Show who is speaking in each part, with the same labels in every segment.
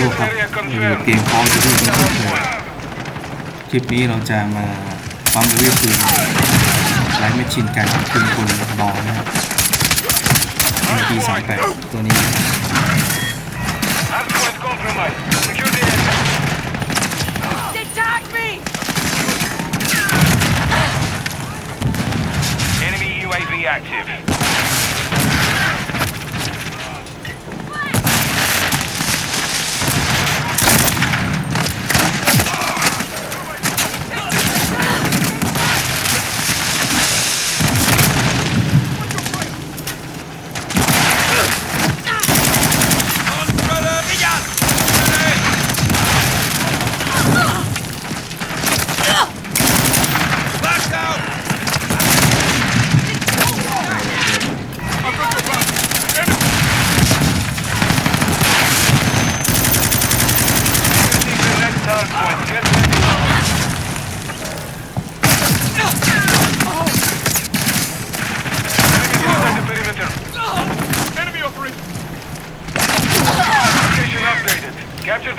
Speaker 1: โลกครับอยู่เกมคอลจะดูเป็นต้นเลยคลิปนี้เราจะมาปั๊มเรื่อยปืนไลท์แมชชีนกันปืนคนบอลนะครับปีสองแปดตัวนี้
Speaker 2: Hardpoint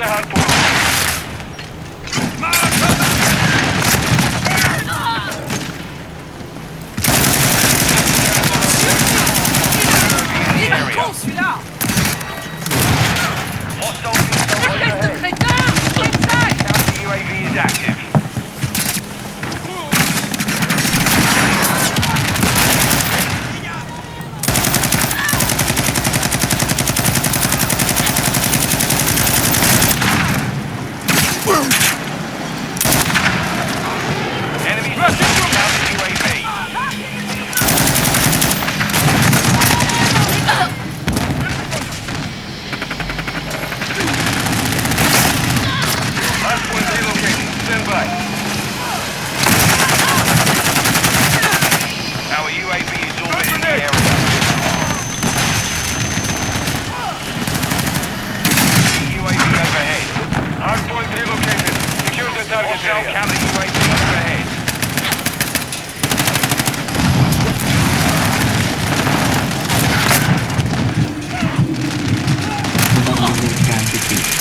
Speaker 1: här på.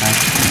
Speaker 1: ปิ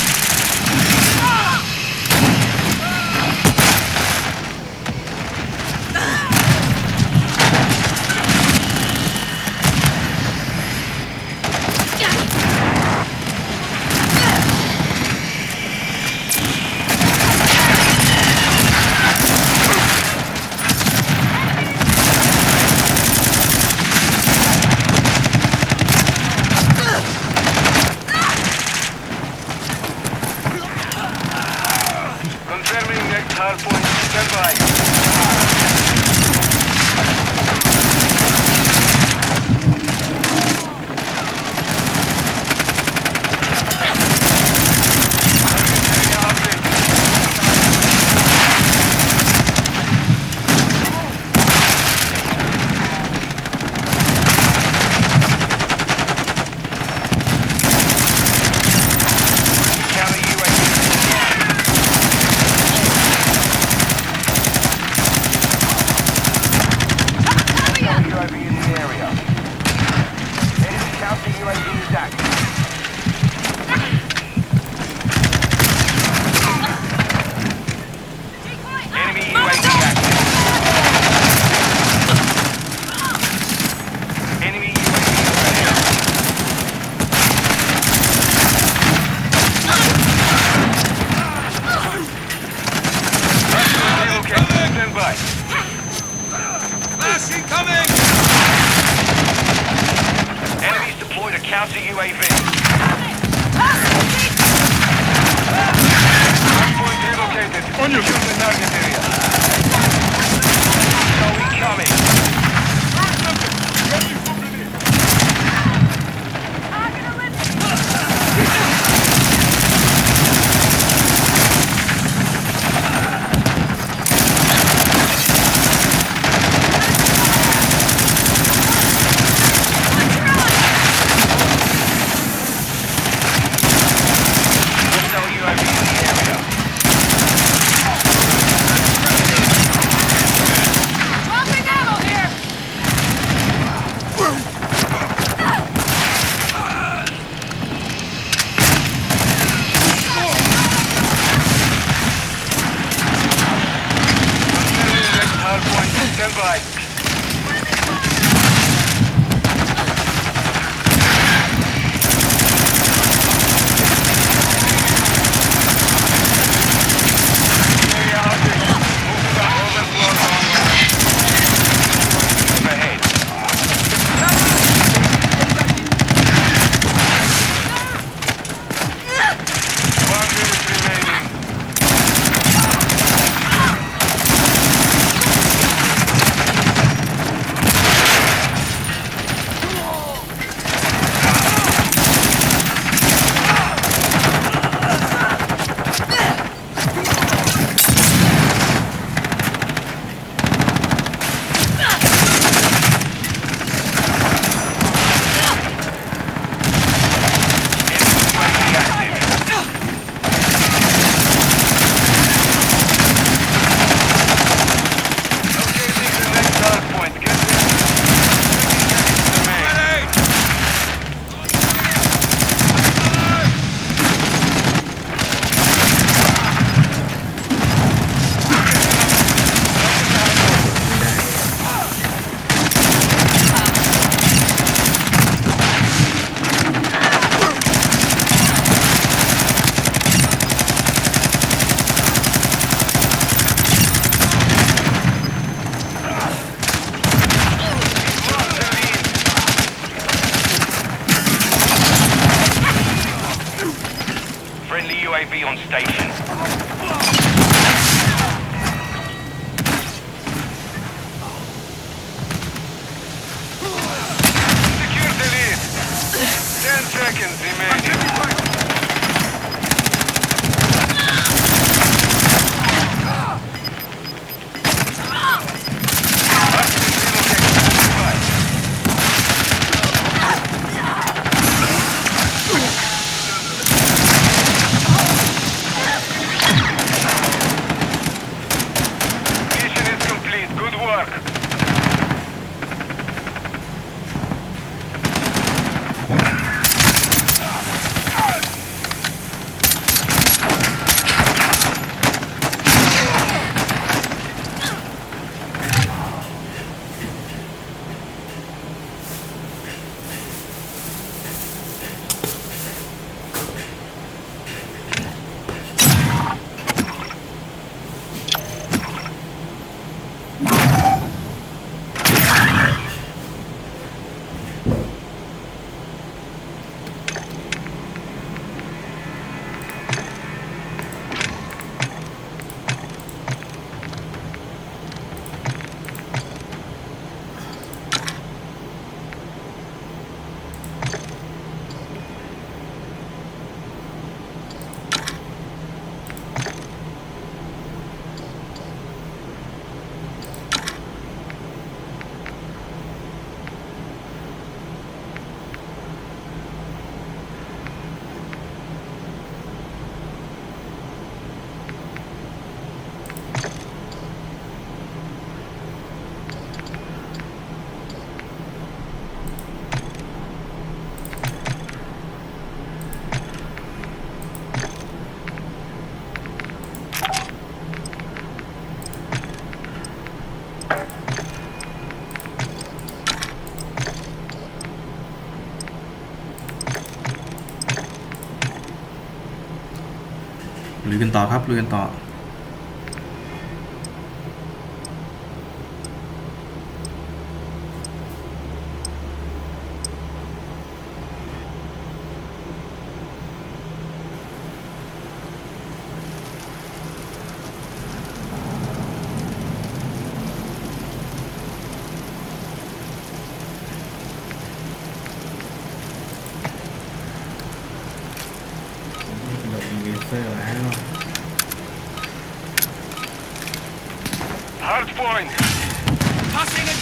Speaker 1: กันต่อครับลุยกันต่อ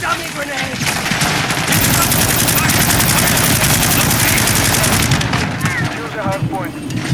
Speaker 3: dummy grenade!
Speaker 2: Use the hard point.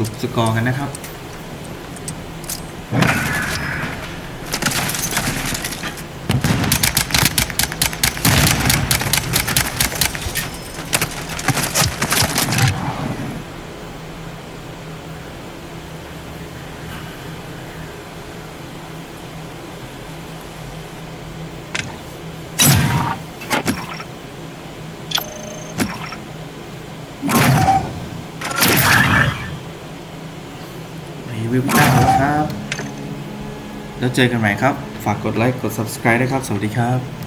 Speaker 1: รุปสกอร์กันนะครับ รีวิวหน้าแล้วครับ แล้ว เจอกันใหม่ครับ ฝากกดไลค์ กด subscribe ด้วยครับ สวัสดีครับ